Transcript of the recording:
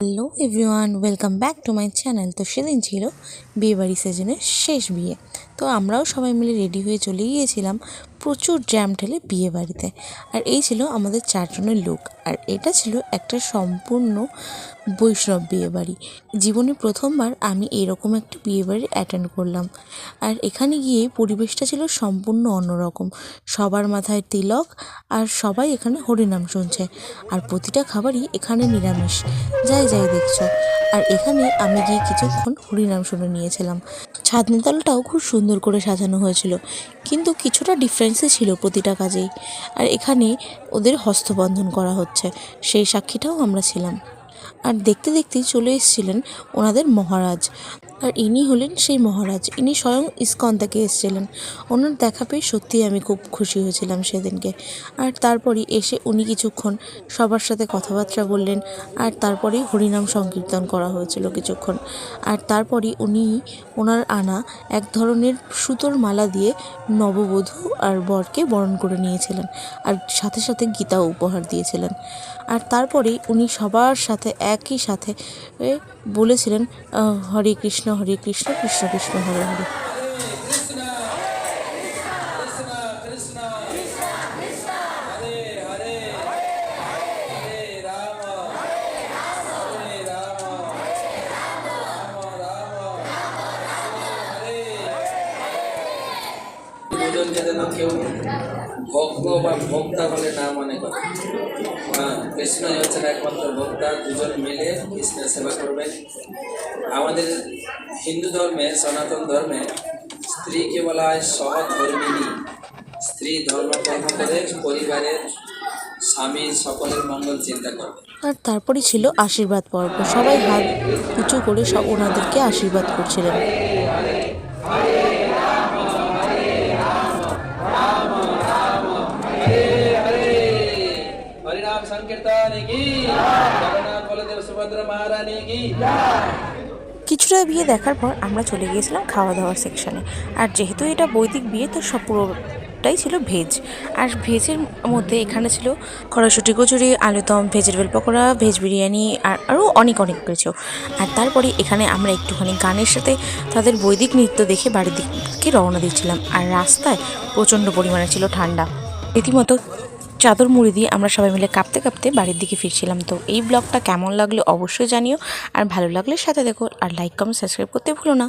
Hello everyone, welcome back to my channel তো সেদিন ছিল বিয়েবাড়ি সিজনের শেষ বিয়ে। তো আমরাও সবাই মিলে রেডি হয়ে চলে গিয়েছিলাম প্রচুর জ্যাম ঠেলে বিয়েবাড়িতে। আর এই ছিল আমাদের চারজনের লুক। আর এটা ছিল একটা সম্পূর্ণ বৈষ্ণব বিয়ে বাড়ি জীবনে প্রথমবার আমি এরকম একটা বিয়ে বাড়ি অ্যাটেন্ড করলাম। আর এখানে গিয়ে পরিবেশটা ছিল সম্পূর্ণ অন্যরকম। সবার মাথায় তিলক আর সবাই এখানে হরিনাম শুনছে। আর প্রতিটা খাবারই এখানে নিরামিষ। যাই যাই দেখছ। আর এখানে আমি গিয়ে কিছুক্ষণ হরিনাম শুনে নিয়েছিলাম। ছাদনিতলটাও খুব সুন্দর করে সাজানো হয়েছিল। কিন্তু কিছুটা ডিফারেন্সে ছিল প্রতিটা কাজেই। আর এখানে ওদের হস্তবন্ধন করা হচ্ছে। সেই সাক্ষীটাও আমরা ছিলাম। আর দেখতে দেখতেই চলে এসেছিলেন ওনাদের মহারাজ। আর ইনি হলেন সেই মহারাজ। ইনি স্বয়ং ইস্কন থেকে এসেছিলেন। ওনার দেখা পেয়ে সত্যিই আমি খুব খুশি হয়েছিলাম সেদিনকে। আর তারপরই এসে উনি কিছুক্ষণ সবার সাথে কথাবার্তা বললেন আর তারপরেই হরিনাম সংকীর্তন করা হয়েছিল কিছুক্ষণ। আর তারপরই উনি ওনার আনা এক ধরনের সুতোর মালা দিয়ে নববধূ আর বরকে বরণ করে নিয়েছিলেন আর সাথে সাথে গীতাও উপহার দিয়েছিলেন। আর তারপরেই উনি সবার সাথে একই সাথে বলেছিলেন হরে কৃষ্ণ হরে কৃষ্ণ কৃষ্ণ কৃষ্ণ হরে হরে। দুজনকে যেন কেউ ভক্ত বা ভক্তা বলে না মনে করে। হ্যাঁ কৃষ্ণই হচ্ছেন একমাত্র ভক্তা, দুজন মিলে কৃষ্ণের সেবা করবেন। আমাদের হিন্দু ধর্মে, সনাতন ধর্মে স্ত্রীকে বলা হয় সহধর্মিনী স্ত্রী ধর্ম কর্ম করে পরিবারের স্বামী সকলের মঙ্গল চিন্তা করবে। আর তারপরে ছিল আশীর্বাদ পর্ব। সবাই হাত উঁচু করে সব ওনাদেরকে আশীর্বাদ করছিলেন। কিছুটা বিয়ে দেখার পর আমরা চলে গিয়েছিলাম খাওয়া দাওয়ার সেকশনে আর যেহেতু এটা বৈদিক বিয়ে, তো সব পুরোটাই ছিল ভেজ আর ভেজের মধ্যে এখানে ছিল কড়াইশুটি কচুরি, আলুদম ভেজিটেবল পকোড়া ভেজ বিরিয়ানি, আর আরও অনেক অনেক কিছু। আর তারপরে এখানে আমরা একটুখানি গানের সাথে তাদের বৈদিক নৃত্য দেখে বাড়ির দিকে রওনা দিচ্ছিলাম আর রাস্তায় প্রচণ্ড পরিমাণে ছিল ঠান্ডা। রীতিমতো চাদর মুড়ি দিয়ে আমরা সবাই মিলে কাঁপতে কাঁপতে বাড়ির দিকে ফিরছিলাম। তো এই ব্লগটা কেমন লাগল অবশ্যই জানিও। আর ভালো লাগলে সাথে দেখো আর লাইক কমেন্ট সাবস্ক্রাইব করতে ভুলো না।